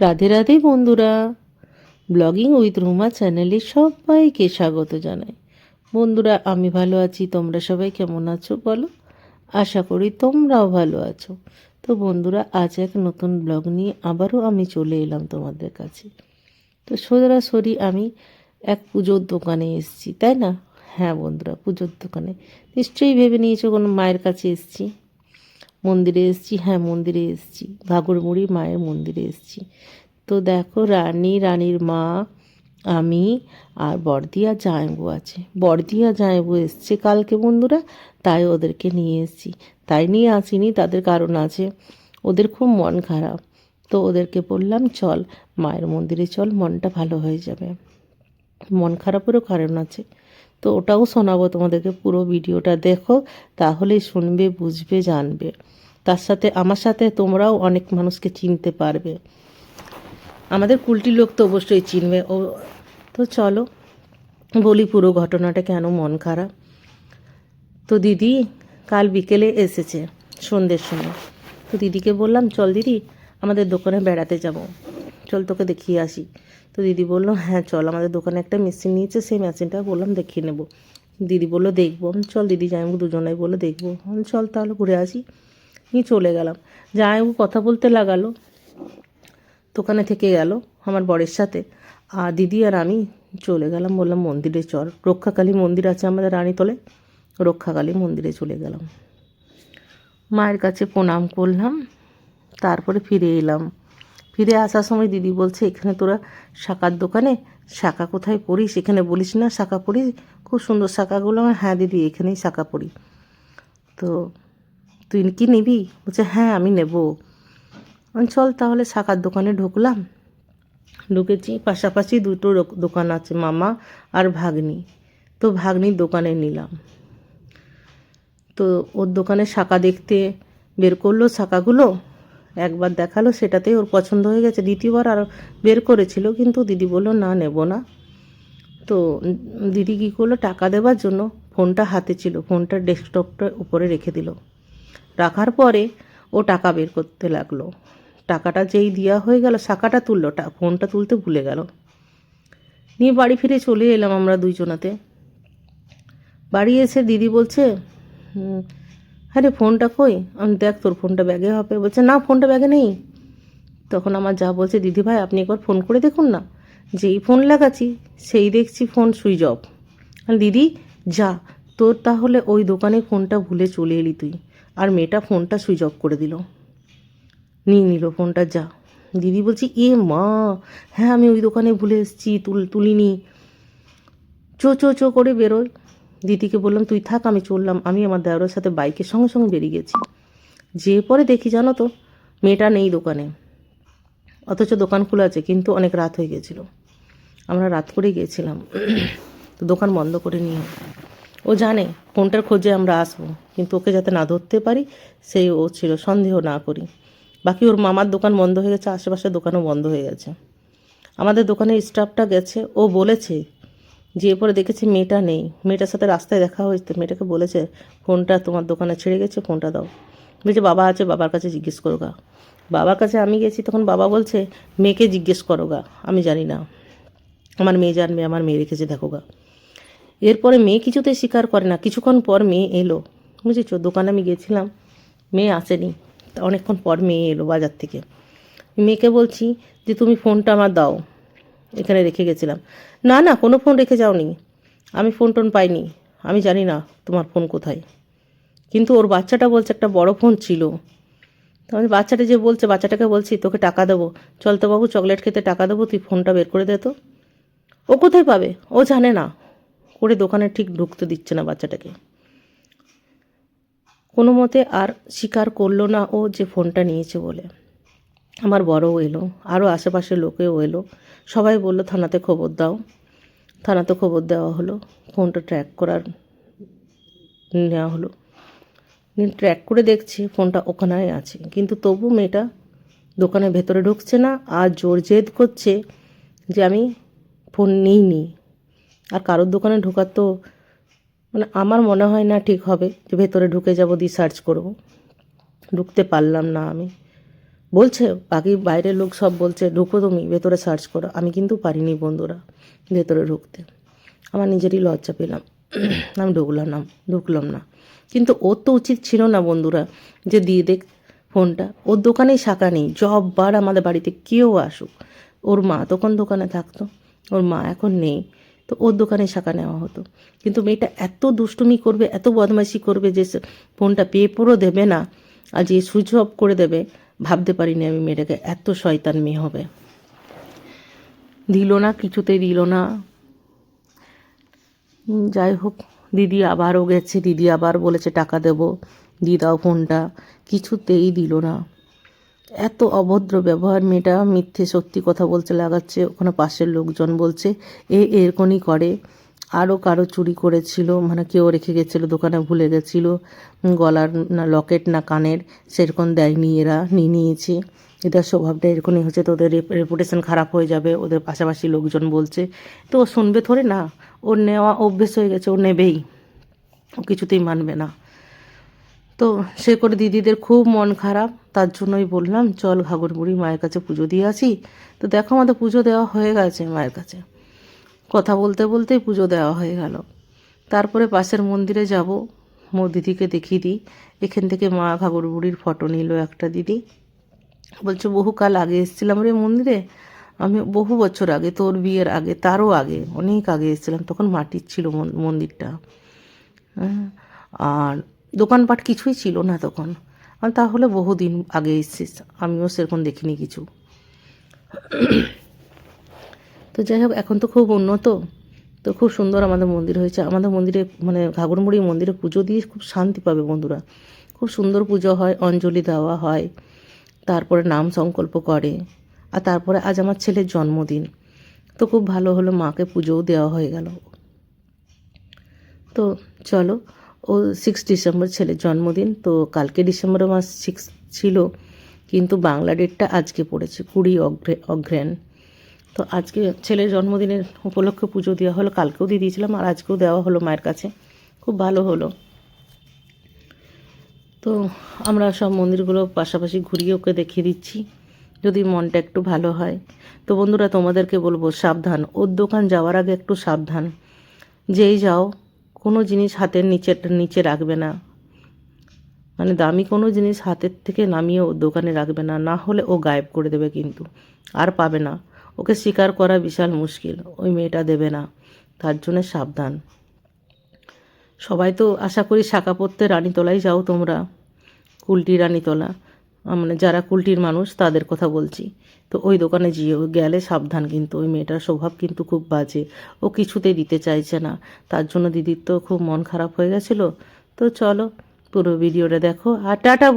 রাধে রাধে বন্ধুরা। Blogging with Ruma চ্যানেলে সবাইকে স্বাগত জানাই। বন্ধুরা, আমি ভালো আছি, তোমরা সবাই কেমন আছো বলো? আশা করি তোমরাও ভালো আছো। তো বন্ধুরা, আজ এক নতুন ব্লগ নিয়ে আবারও আমি চলে এলাম তোমাদের কাছে। তো সরাসরি আমি এক পুজোর দোকানে এসেছি, তাই না? হ্যাঁ বন্ধুরা, পুজোর দোকানে। নিশ্চয়ই ভেবে নিয়েছো কোনো মায়ের কাছে এসেছি। মন্দিরে এসেছি হ্যাঁ মন্দিরে এসেছি। ঘাগরমুড়ি মায়ের মন্দিরে এসেছি। তো দেখো, রানী, রানীর মা, আমি আর বর্দি আর জামাইবু আছে। বর্দি আর জামাইবু এসছে কালকে বন্ধুরা, তাই ওদেরকে নিয়ে এসেছি। তাই নিয়ে আসিনি, তাদের কারণ আছে, ওদের খুব মন খারাপ। তো ওদেরকে বললাম, চল, মায়ের মন্দিরে চল, মনটা ভালো হয়ে যাবে। মন খারাপেরও কারণ আছে। তো ওটাও শোনাবো তোমাদেরকে পুরো ভিডিওটা, দেখো। তাহলেই শুনবে, বুঝবে, জানবে। তার সাথে, আমার সাথে তোমরাও অনেক মানুষকে চিনতে পারবে। আমাদের কুলটি লোক তো অবশ্যই চিনবে। ও, তো চলো, বলি পুরো ঘটনাটা কেন মন খারাপ। তো দিদি কাল বিকেলে এসেছে সন্ধ্যের সময়। তো দিদিকে বললাম, চল দিদি, আমাদের দোকানে বেড়াতে যাব। চল তোকে দেখিয়ে আসি। তো দিদি বলল হ্যাঁ চল, আমাদের দোকানে একটা মেশিন নিয়েছে, সেই মেশিনটা বললাম দেখিয়ে নেব। দিদি বলল, দেখব। চল দিদি জামাইবু দুজনাই বলল, দেখব। চল তাহলে ঘুরে আসি। নিয়ে চলে গেলাম। জামাইবু কথা বলতে লাগালো, দোকানে থেকে গেল আমার বরের সাথে। আর দিদি আর আমি চলে গেলাম, বললাম, মন্দিরে চল। রক্ষাকালী মন্দির আছে আমাদের রানীতলে, রক্ষাকালী মন্দিরে চলে গেলাম। মায়ের কাছে প্রণাম করলাম, তারপরে ফিরে এলাম। ফিরে আসার সময় দিদি বলছে, এখানে তোরা শাকার দোকানে শাখা কোথায় পড়িস? এখানে বলিস না শাখা পড়ি। খুব সুন্দর শাখাগুলো আমার। হ্যাঁ দিদি, এখানেই শাখা পড়ি। তো তুই কি নিবি? বলছে হ্যাঁ আমি নেব। চল তাহলে শাখার দোকানে ঢুকলাম। ঢুকেছি, পাশাপাশি দুটো দোকান আছে, মামা আর ভাগ্নি। তো ভাগ্নির দোকানে নিলাম। তো ওর দোকানে শাখা দেখতে বের করল শাখাগুলো একবার দেখাল, সেটাতেই ওর পছন্দ হয়ে গেছে। দ্বিতীয়বার আর বের করেছিল, কিন্তু দিদি বলল, না, নেব না। তো দিদি কী করল, টাকা দেওয়ার জন্য ফোনটা হাতে ছিল, ফোনটা ডেস্কটপটা উপরে রেখে দিল। রাখার পরে ও টাকা বের করতে লাগল। টাকাটা যেই দেওয়া হয়ে গেল, শাখাটা তুললো ফোনটা তুলতে ভুলে গেল। নিয়ে বাড়ি ফিরে চলে এলাম আমরা দুইজনাতে। বাড়ি এসে দিদি বলছে "হুম, হ্যাঁ ফোনটা কই? আমি দেখ তোর ফোনটা ব্যাগে হবে। বলছে না ফোনটা ব্যাগে নেই। তখন আমার যা বলছে দিদি ভাই আপনি একবার ফোন করে দেখুন না। যেই ফোন লাগাচ্ছি সেই দেখছি ফোন সুইচ অফ। দিদি যা তোর তাহলে ওই দোকানে ফোনটা ভুলে চলে এলি তুই। আর মেয়েটা ফোনটা সুইচ অফ করে দিল। নিয়ে নিল ফোনটা যা। দিদি বলছি এ মা হ্যাঁ আমি ওই দোকানে ভুলে এসেছি তুল তুলিনি। চো চো চো করে বেরোয়। দিদিকে বললাম, তুই থাক, আমি চললাম। আমি আমার দেওয়ারের সাথে বাইকের সঙ্গে সঙ্গে বেরিয়ে গেছি। যে পরে দেখি, জানো তো, মেয়েটা নেই দোকানে। অথচ দোকান খোলা আছে, কিন্তু অনেক রাত হয়ে গেছিল। আমরা রাত করেই গিয়েছিলাম তো দোকান বন্ধ করে নিয়ে। ও জানে, ফোনটার খোঁজে আমরা আসব, কিন্তু ওকে যাতে না ধরতে পারি, সেই ও ছিল, সন্দেহ না করি। বাকি ওর মামার দোকান বন্ধ হয়ে গেছে, আশেপাশের দোকানও বন্ধ হয়ে গেছে। আমাদের দোকানের স্টাফটা গেছে, ও বলেছে যে পরে দেখেছে মেয়েটা নেই। মেয়েটার সাথে রাস্তায় দেখা হয়েছে। মেয়েটাকে বলেছে, ফোনটা তোমার দোকানে ছেড়ে গেছে, ফোনটা দাও। বলছে, বাবা আছে, বাবার কাছে জিজ্ঞেস করো গা বাবার কাছে আমি গেছি, তখন বাবা বলছে, মেয়েকে জিজ্ঞেস করো গা আমি জানি না। আমার মেয়ে জানবে, আমার মেয়ে রেখেছে দেখো গা এরপরে মেয়ে কিছুতে স্বীকার করে না। কিছুক্ষণ পর মেয়ে এলো। বুঝেছ দোকানে আমি গেছিলাম, মেয়ে আসেনি। অনেকক্ষণ পর মেয়ে এলো বাজার থেকে। মেয়েকে বলছি যে, তুমি ফোনটা আমার দাও। এখানে রেখে গেছিলাম। না না, কোনো ফোন রেখে যাওনি। আমি ফোন টোন পাইনি। আমি জানি না তোমার ফোন কোথায়। কিন্তু ওর বাচ্চাটা বলছে একটা বড় ফোন ছিল। তো আমি বাচ্চাটা যে বলছে, বাচ্চাটাকে বলছি, তোকে টাকা দেবো। চল তো বাবু চকলেট খেতে টাকা দেবো, তুই ফোনটা বের করে দে তো। ও কোথায় পাবে? ও জানে না। করে দোকানে ঠিক ঢুকতে দিচ্ছে না বাচ্চাটাকে। কোনো মতে আর স্বীকার করল না ও যে ফোনটা নিয়েছে বলে। আমার বড়ও এলো, আরও আশেপাশের লোকেও এলো। সবাই বলল, থানাতে খবর দাও। থানাতে খবর দেওয়া হলো, ফোনটা ট্র্যাক করার নেওয়া হলো। ট্র্যাক করে দেখছি, ফোনটা ওখানেই আছে। কিন্তু তবু মেয়েটা দোকানের ভেতরে ঢুকছে না, আর জোর জেদ করছে যে আমি ফোন নিইনি। আর কারোর দোকানে ঢোকার তো মানে আমার মনে হয় না ঠিক হবে যে ভেতরে ঢুকে যাব দিয়ে সার্চ করব। ঢুকতে পারলাম না আমি। বলছে, বাকি বাইরের লোক সব বলছে ঢুকো তুমি, ভেতরে সার্চ করো। আমি কিন্তু পারিনি বন্ধুরা ভেতরে ঢুকতে। আমার নিজেরই লজ্জা পেলাম। আমি ঢুকলাম না ঢুকলাম না। কিন্তু ওর তো উচিত ছিল না বন্ধুরা যে দিয়ে দেখ ফোনটা। ওর দোকানেই শাখা নেই জববার আমাদের বাড়িতে কেউ আসুক। ওর মা তখন দোকানে থাকতো? ওর মা এখন নেই, তো ওর দোকানে শাখা নেওয়া হতো। কিন্তু মেয়েটা এত দুষ্টুমি করবে, এত বদমাইশি করবে যে ফোনটা পেয়ে পুরো দেবে না। আর যে সুইচ অফ করে দেবে ভাবতে পারিনি আমি মেয়েটাকে, এত শয়তান মেয়ে হবে। দিল না কিছুতেই দিল না। যাই হোক, দিদি আবারও গেছে, দিদি আবার বলেছে টাকা দেবো, দিয়ে দাও ফোনটা, কিছুতেই দিল না। এত অভদ্র ব্যবহার মেয়েটা, মিথ্যে সত্যি কথা বলতে লাগাচ্ছে, ওখানে পাশের লোকজন বলছে, এ এরকমই করে। আরও কারও চুরি করেছিল মানে কেউ রেখে গেছিল, দোকানে ভুলে গেছিল, গলার না লকেট না কানের, সেরকম দেয়নি এরা, নিয়ে নিয়েছে। এদের স্বভাবটা এরকমই হচ্ছে, তো ওদের রেপুটেশন খারাপ হয়ে যাবে, ওদের পাশাপাশি লোকজন বলছে। তো ও শুনবে থরে না, ওর নেওয়া অভ্যেস হয়ে গেছে, ও নেবেই, ও কিছুতেই মানবে না। তো সে করে দিদিদের খুব মন খারাপ, তার জন্যই বললাম, চল ঘাগর বুড়ি মায়ের কাছে পুজো দিয়ে আসি। তো দেখো আমাদের পুজো দেওয়া হয়ে গেছে মায়ের কাছে। কথা বলতে বলতেই পুজো দেওয়া হয়ে গেল। তারপরে পাশের মন্দিরে যাব। মো দিদিকে দেখিয়ে দিই। এখান থেকে মা ঘাগর বুড়ির ফটো নিল একটা দিদি। বলছে বহুকাল আগে এসেছিলাম রে মন্দিরে। আমি বহু বছর আগে তোর বিয়ের আগে তারও আগে অনেক আগে এসেছিলাম। তখন মাটির ছিল মন- মন্দিরটা। হ্যাঁ, আর দোকানপাট কিছুই ছিল না তখন। তাহলে বহুদিন আগে এসেছিস। আমিও সেরকম দেখিনি কিছু। তো যাই হোক, এখন তো খুব উন্নত। তো খুব সুন্দর আমাদের মন্দির হয়েছে। আমাদের মন্দিরে মানে ঘাগরমুড়ি মন্দিরে পুজো দিয়ে খুব শান্তি পাবে বন্ধুরা। খুব সুন্দর পুজো হয়, অঞ্জলি দেওয়া হয়, তারপরে নাম সংকল্প করে, আর তারপরে আজ আমার ছেলের জন্মদিন। তো খুব ভালো হলো, মাকে পুজোও দেওয়া হয়ে গেল। তো চলো, ও সিক্স ডিসেম্বর ছেলের জন্মদিন, তো কালকে ডিসেম্বর মাস সিক্স ছিল, কিন্তু বাংলা ডেটটা আজকে পড়েছে, কুড়ি অগ্রে অগ্রেন তো আজকে ছেলের জন্মদিনের উপলক্ষে পুজো দেওয়া হলো, কালকেও দিয়ে দিয়েছিলাম আর আজকেও দেওয়া হলো মায়ের কাছে। খুব ভালো হলো। তো আমরা সব মন্দিরগুলো পাশাপাশি ঘুরিয়ে ওকে দেখিয়ে দিচ্ছি, যদি মনটা একটু ভালো হয়। তো বন্ধুরা, তোমাদেরকে বলব সাবধান। ওর দোকান যাওয়ার আগে একটু সাবধান। যেই যাও, কোনো জিনিস হাতের নিচে নিচে রাখবে না। মানে দামি কোনো জিনিস হাতের থেকে নামিয়ে ওর দোকানে রাখবে না। না হলে ও গায়েব করে দেবে কিন্তু। আর পাবে না। ওকে স্বীকার করা বিশাল মুশকিল। ওই মেয়েটা দেবে না। তার জন্য সাবধান। সবাই তো আশা করি শাখা পড়তে রানীতলায় যাও তোমরা। কুলটি রানীতলা। মানে যারা কুলটির মানুষ, তাদের কথা বলছি। তো ওই দোকানে যেও গেলে সাবধান কিন্তু। ওই মেয়েটার স্বভাব কিন্তু খুব বাজে। ও কিছুতেই দিতে চাইছে না। তার জন্য দিদির তো খুব মন খারাপ হয়ে গেছিল। তো চলো পুরো ভিডিওটা দেখো। আর টাটা